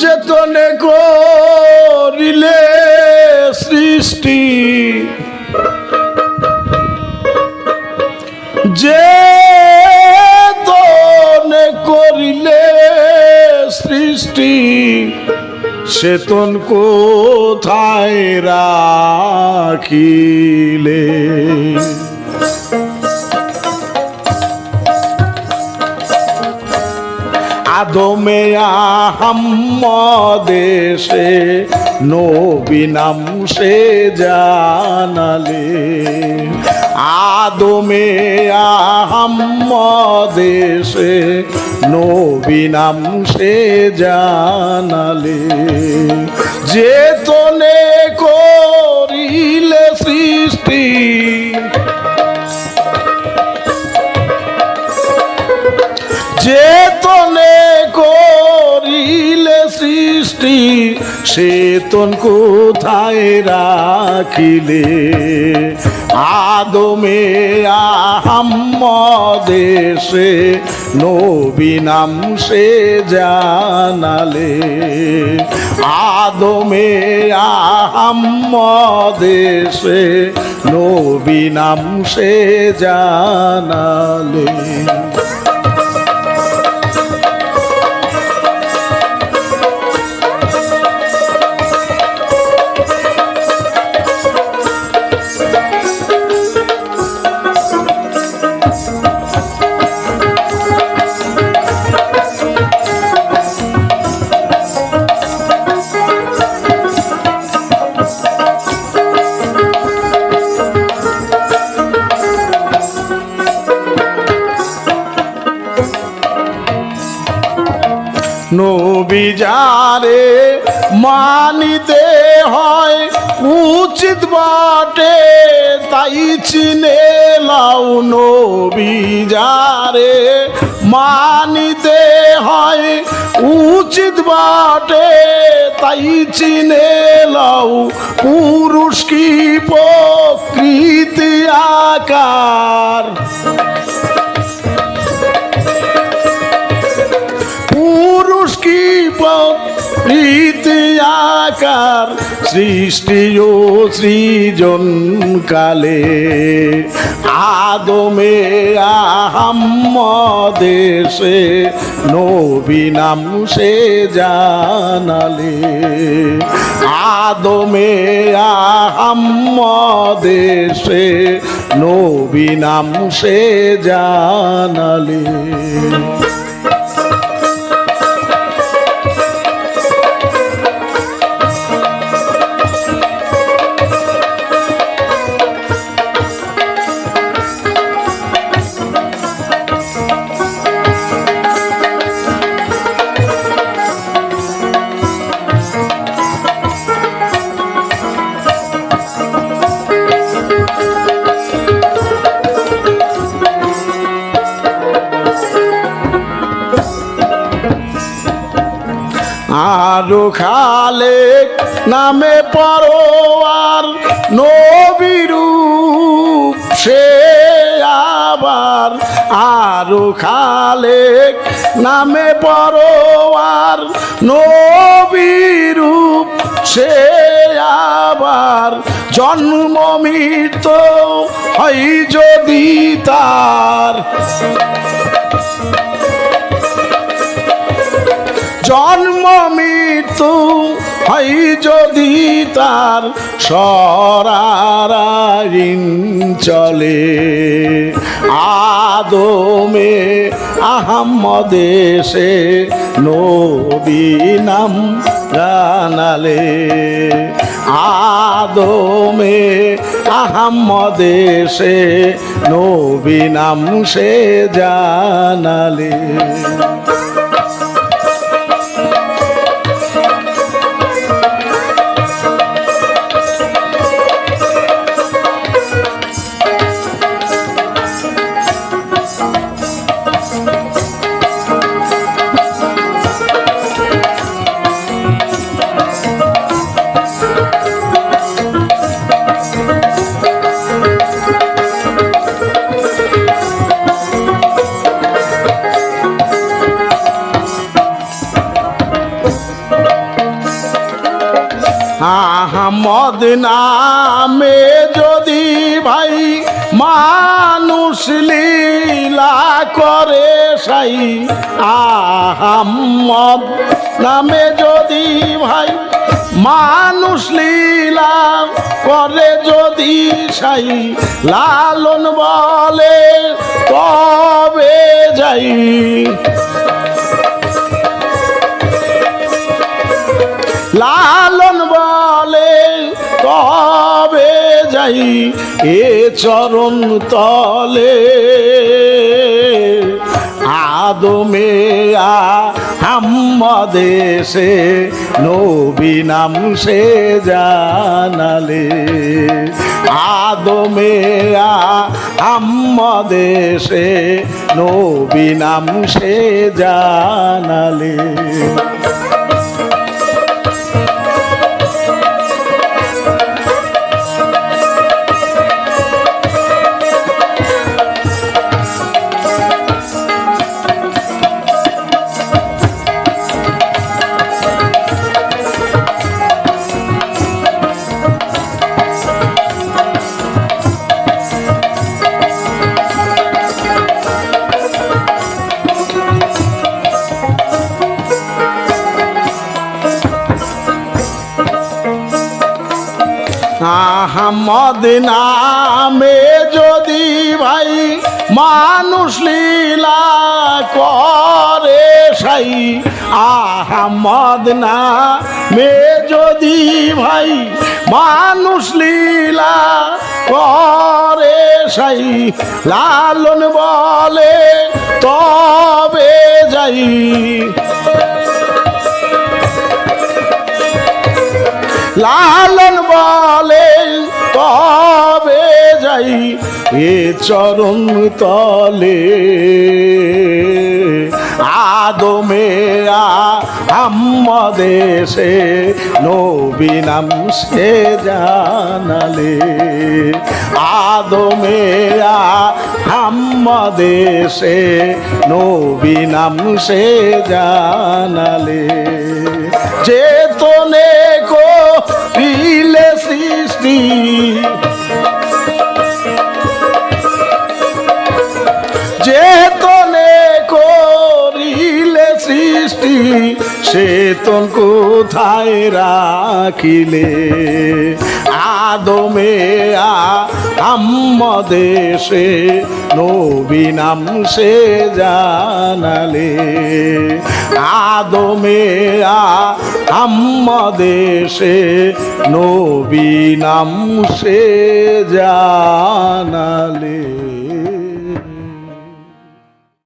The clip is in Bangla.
যেতনে করিলে সৃষ্টি। যে তনে করিলে সৃষ্টি চেতন কোথায় রাখিলে? আদমে আহম্মদেশে নবী নাম সে জানালে। আদমে আহম্মদেশে নবী নাম সে জানালে। যে তনে করিলে সৃষ্টি চেতনে করিলে সৃষ্টি চেতন কোথায় রাখিলে? আদমে আহম্মদেশে নবী নাম সে জানালে। আদমে আহম্মদেশে নবী নাম সে জানালে। নবী মানিতে হয়, উচিত বটে, তাই চিনে লাউ নবী মানিতে হয়, উচিত বটে, তাই চিনে লাউ পুরুষ কি প্রকৃতি আকার। আকার সৃষ্টি ও সৃজন কালে। আদমে আহম্মদেশে নবী নাম সে জানালে। আদমে আহম্মদেশে নবী নাম সে জানালে। আরও খালে, নামে পরোয়ার নবীরূপ সে আবার আরও খালে, নামে পরোয়ার নবীরূপ সে আবার জন্ম মৃত্যু হয় যদি তার। জন্ম মৃত্যু হয় যদি তার সরারিন চলে। আদমে আহম্মদেশে নবী নাম জানালে। আদমে আহম্মদেশে নবী নাম সে জানালে। আহমদ নামে যদি ভাই মানুষ লীলা করে সাই আহমদ নামে যদি ভাই মানুষ লীলা করে যদি সাই, লালন বলে তবে যাই। লালন বলে তবে যাই এ চরণ তলে? আদমে আহম্মদেশে নবী নাম সে জানালে। আদমে আহম্মদেশে নবী নাম সে জানালে। আহমদ নামে যদি ভাই মানুষ লীলা করে সাই আহমদ নামে যদি ভাই মানুষ লীলা করে সাই, লালন বলে তবে যাই। লালন বলে তবে যাই এ চরণ তলে? আদমে আম্মদেশে নবী নাম সে জানালে। আদমে আম্মদেশে নবী নাম সে জানালে। চেতনে কো পিলে সৃষ্টি। চেতনে করিলে সৃষ্টি চেতন কোথায় রাখিলে? আদমে আম্মদেশে নবী নাম সে জানালে। আদমে আমদেশে নবী নাম সে জানা